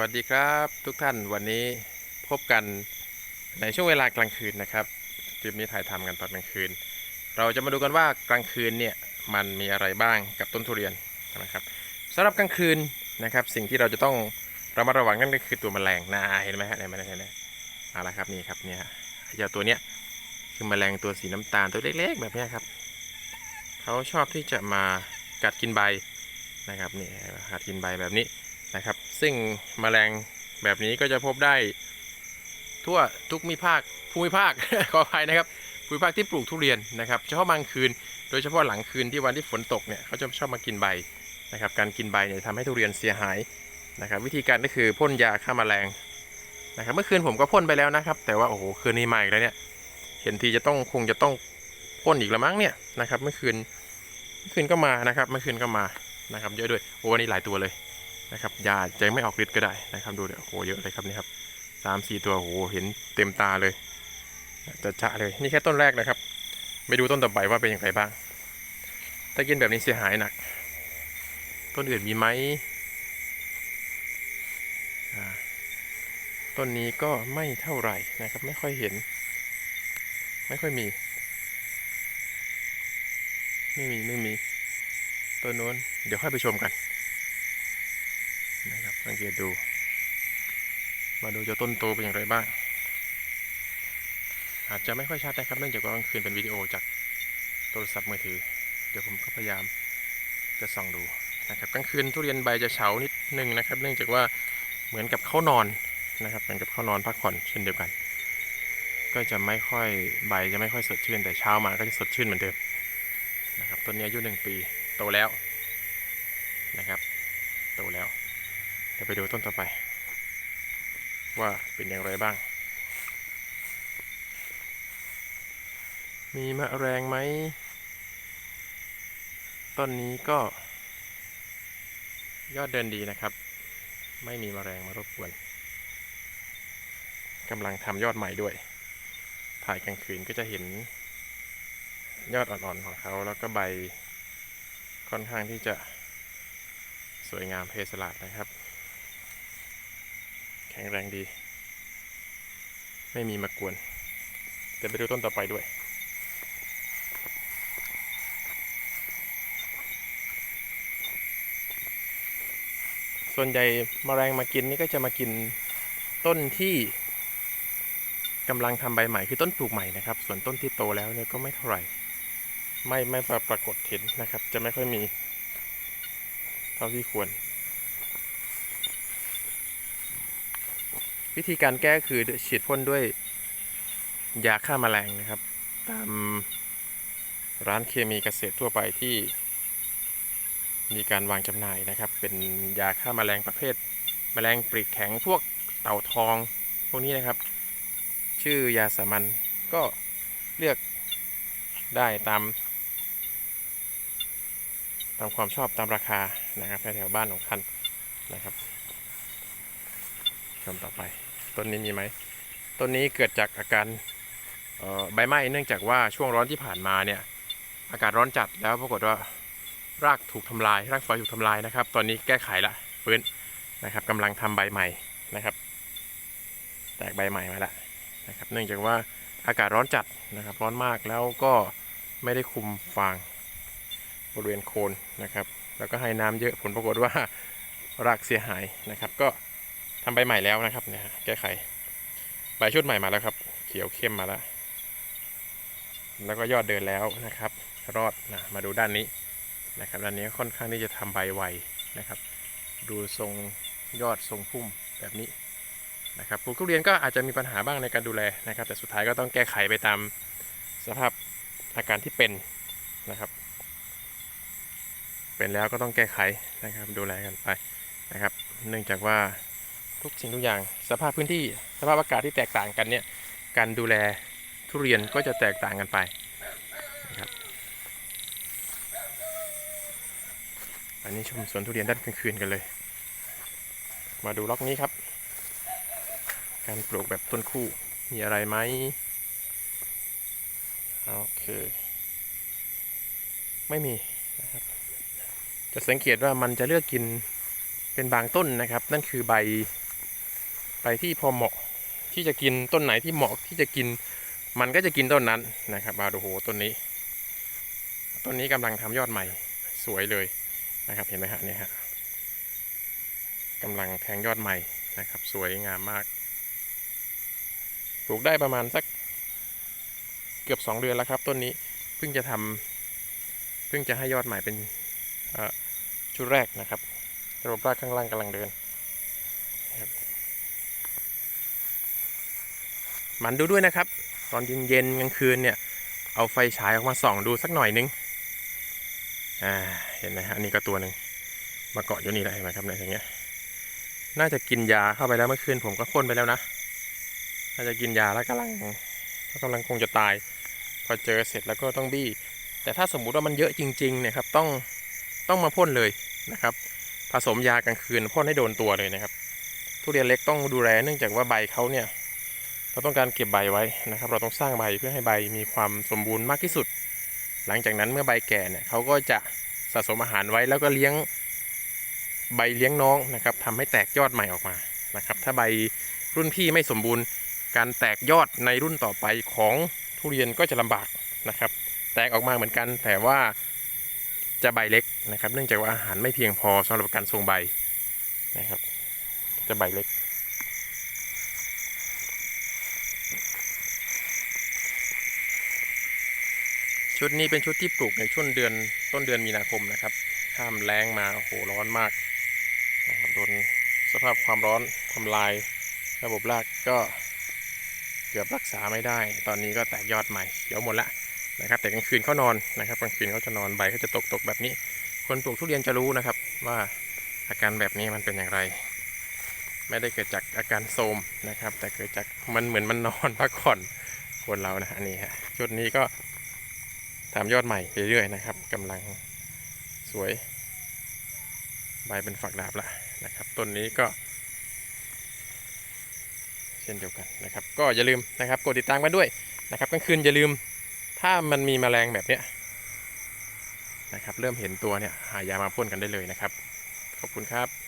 วัสดีครับทุกท่านวันนี้พบกันในช่วงเวลากลางคืนนะครับคลิปนี้ถ่ายทำกันตอนกลางคืน เราจะมาดูกันว่ากลางคืนเนี่ยมันมีอะไรบ้างกับต้นทุเรียนนะครับสำหรับกลางคืนนะครับสิ่งที่เราจะต้องระมัดระวังนั่นก็คือตัวแมลงนาเห็นไหมฮะในมันเห็นไหมเอาละครับนี่ครับเนี่ยฮะเจ้าตัวเนี้ยคือแมลงตัวสีน้ำตาลตัวเล็กๆ แบบนี้ครับเขาชอบที่จะมากัดกินใบนะครับนี่กัดกินใบแบบนี้ นะครับ ซึ่งแมลงแบบนี้ก็จะพบได้ ทั่วทุกมิภาคภูมิภาคขออภัยนะครับภูมิภาคที่ปลูกทุเรียนนะครับเฉพาะบางคืน โดยเฉพาะหลังคืนที่วันที่ฝนตกเนี่ยเขาจะชอบมากินใบนะครับ การกินใบเนี่ยทำให้ทุเรียนเสียหายนะครับ วิธีการก็คือพ่นยาฆ่าแมลงนะครับ เมื่อคืนผมก็พ่นไปแล้วนะครับ แต่ว่าโอ้โหคืนนี้มาอีกแล้วเนี่ยเห็นทีจะต้องคงจะต้องพ่นอีกล้วมั้งเนี่ยนะครับ เมื่อคืนเมื่อคืนก็มานะครับ เมื่อคืนก็มานะครับ เยอะด้วยโอ้วันนี้หลายตัวเลย นะครับยาใจไม่ออกฤทธิ์ก็ได้นะครับดูเดี๋ยวโหเยอะเลยครับนี่ครับสามสี่ตัวโหเห็นเต็มตาเลยจะจะเลยนี่แค่ต้นแรกนะครับไปดูต้นต่อไปว่าเป็นอย่างไรบ้าง ถ้ากินแบบนี้เสียหายหนัก ต้นอื่นมีไหมต้นนี้ก็ไม่เท่าไหร่นะครับ ไม่ค่อยเห็น ไม่ค่อยมี ไม่มีไม่มีต้นโน้นเดี๋ยวค่อยไปชมกัน สังเกตดู มาดูเจะต้นโตเป็นอย่างไรบ้าง อาจจะไม่ค่อยชัดนะครับเนื่องจากว่ากลางคืนเป็นวิดีโอจากโทรศัพท์มือถือ เดี๋ยวผมก็พยายามจะส่องดูนะครับกลางคืนทุเรียนใบจะเฉานิดนึงนะครับ เนื่องจากว่าเหมือนกับเขานอนนะครับเหมือนกับเขานอนพักผ่อนเช่นเดียวกัน ก็จะไม่ค่อยใบจะไม่ค่อยสดชื่นแต่เช้ามาก็จะสดชื่นเหมือนเดิมนะครับต้นนี้อายุหนึ่งปีโตแล้วนะครับ โตแล้ว เดี๋ยวไปดูต้นต่อไป ว่าเป็นอย่างไรบ้าง มีมะแรงไหม ต้นนี้ก็ ยอดเดินดีนะครับ ไม่มีมะแมลงมารบกวนกำลังทำยอดใหม่ด้วย ถ่ายกลางคืนก็จะเห็น ยอดอ่อนๆของเขาแล้วก็ใบค่อนข้างที่จะสวยงามเพสลาดนะครับ แข็งแรงดี ไม่มีมากวนเดี๋ยวไปดูต้นต่อไปด้วย ส่วนใหญ่มแมลงมากินนี่ก็จะมากินต้นที่กำลังทำใบใหม่คือต้นปลูกใหม่นะครับ ส่วนต้นที่โตแล้วเนี่ยก็ไม่เท่าไหร่ ไม่ไม่ปรากฏเห็นนะครับ จะไม่ค่อยมี เท่าที่ควร วิธีการแก้คือฉีดพ่นด้วยยาฆ่าแมลงนะครับ ตามร้านเคมีเกษตรทั่วไปที่มีการวางจำหน่ายนะครับ เป็นยาฆ่าแมลงประเภทแมลงปลีกแข็งพวกเต่าทองพวกนี้นะครับ ชื่อยาสามัญก็เลือกได้ตาม ตามความชอบตามราคานะครับแถวบ้านของท่านนะครับ ชมต่อไป ต้นนี้มีไหมต้นนี้เกิดจากอาการใบไหม้เนื่องจากว่าช่วงร้อนที่ผ่านมาเนี่ยอากาศร้อนจัดแล้วปรากฏว่ารากถูกทำลาย รากฝอยถูกทำลายนะครับ ตอนนี้แก้ไขละฟื้นนะครับกำลังทำใบใหม่นะครับ แตกใบใหม่มาแล้วนะครับ เนื่องจากว่าอากาศร้อนจัดนะครับ ร้อนมากแล้วก็ไม่ได้คุมฟางบริเวณโคนนะครับ แล้วก็ให้น้ำเยอะผลปรากฏว่ารากเสียหายนะครับ ก็ ทำใบใหม่แล้วนะครับเนี่ยแก้ไขใบชุดใหม่มาแล้วครับ เขียวเข้มมาแล้ว แล้วก็ยอดเดินแล้วนะครับ รอดนะมาดูด้านนี้นะครับด้านนี้ค่อนข้างที่จะทำใบไวนะครับ ดูทรงยอดทรงพุ่มแบบนี้นะครับปลูกทุเรียนก็อาจจะมีปัญหาบ้างในการดูแลนะครับ แต่สุดท้ายก็ต้องแก้ไขไปตามสภาพอาการที่เป็นนะครับ เป็นแล้วก็ต้องแก้ไขนะครับดูแลกันไปนะครับ เนื่องจากว่า ทุกสิ่งทุกอย่าง สภาพพื้นที่สภาพอากาศที่แตกต่างกันเนี่ยการดูแลทุเรียนก็จะแตกต่างกันไปนะครับอันนี้ชมสวนทุเรียนด้านกลางคืนกันเลย มาดูล็อกนี้ครับ การปลูกแบบต้นคู่มีอะไรไหมโอเคไม่มีนะครับจะสังเกตว่ามันจะเลือกกินเป็นบางต้นนะครับ นั่นคือใบ ไปที่พอเหมาะที่จะกินต้นไหนที่เหมาะที่จะกิน มันก็จะกินต้นนั้นนะครับมาดูโหต้นนี้ ต้นนี้กำลังทำยอดใหม่สวยเลยนะครับเห็นไหมฮะเนี่ยฮะกำลังแทงยอดใหม่นะครับ สวยงามมากปลูกได้ประมาณสักเกือบสองเดือนแล้วครับ ต้นนี้เพิ่งจะทำเพิ่งจะให้ยอดใหม่เป็นชุดแรกนะครับระบบรากข้างล่างกำลังเดินนะครับ มันดูด้วยนะครับ ตอนเย็นๆกลางคืนเนี่ยเอาไฟฉายออกมาส่องดูสักหน่อยนึงอ่าเห็นไหมฮะอันนี้ก็ตัวหนึ่งมาเกาะอยู่นี่แหละเห็นไหมครับเนี่ยอย่างเงี้ย น่าจะกินยาเข้าไปแล้วเมื่อคืนผมก็พ่นไปแล้วนะน่าจะกินยาแล้วกำลังกำลังคงจะตาย พอเจอเสร็จแล้วก็ต้องบี้ แต่ถ้าสมมุติว่ามันเยอะจริงๆเนี่ยครับต้องต้องมาพ่นเลยนะครับ ผสมยากลางคืนพ่นให้โดนตัวเลยนะครับ ทุเรียนเล็กต้องดูแลเนื่องจากว่าใบเขาเนี่ย เราต้องการเก็บใบไว้นะครับ เราต้องสร้างใบเพื่อให้ใบมีความสมบูรณ์มากที่สุด หลังจากนั้นเมื่อใบแก่เนี่ยเขาก็จะสะสมอาหารไว้แล้วก็เลี้ยงใบเลี้ยงน้องนะครับทำให้แตกยอดใหม่ออกมานะครับ ถ้าใบรุ่นพี่ไม่สมบูรณ์ การแตกยอดในรุ่นต่อไปของทุเรียนก็จะลำบากนะครับ แตกออกมาเหมือนกันแต่ว่าจะใบเล็กนะครับ เนื่องจากว่าอาหารไม่เพียงพอสำหรับการทรงใบนะครับ จะใบเล็ก ชุดนี้เป็นชุดที่ปลูกในช่วงเดือนต้นเดือนมีนาคมนะครับข้ามแรงมาโหร้อนมากนะครับโดนสภาพความร้อนทำลาย ระบบรากก็เกือบรักษาไม่ได้ ตอนนี้ก็แตกยอดใหม่เขียวหมดละนะครับ แต่กลางคืนเขานอนนะครับกลางคืนเขาจะนอนใบเขาจะตกตกแบบนี้ คนปลูกทุเรียนจะรู้นะครับ ว่าอาการแบบนี้มันเป็นอย่างไร ไม่ได้เกิดจากอาการโทมนะครับ แต่เกิดจากมันเหมือนมันนอนพักผ่อนคนเรานะอันนี้ฮะชุดนี้ก็ ทำยอดใหม่เรื่อยๆนะครับกำลังสวย ใบเป็นฝักดาบละนะครับต้นนี้ก็ เช่นเดียวกันนะครับ ก็อย่าลืมนะครับกดติดตามกันด้วยนะครับกลางคืนอย่าลืมถ้ามันมีแมลงแบบเนี้ยนะครับ เริ่มเห็นตัวเนี่ยหายามาพ่นกันได้เลยนะครับ ขอบคุณครับ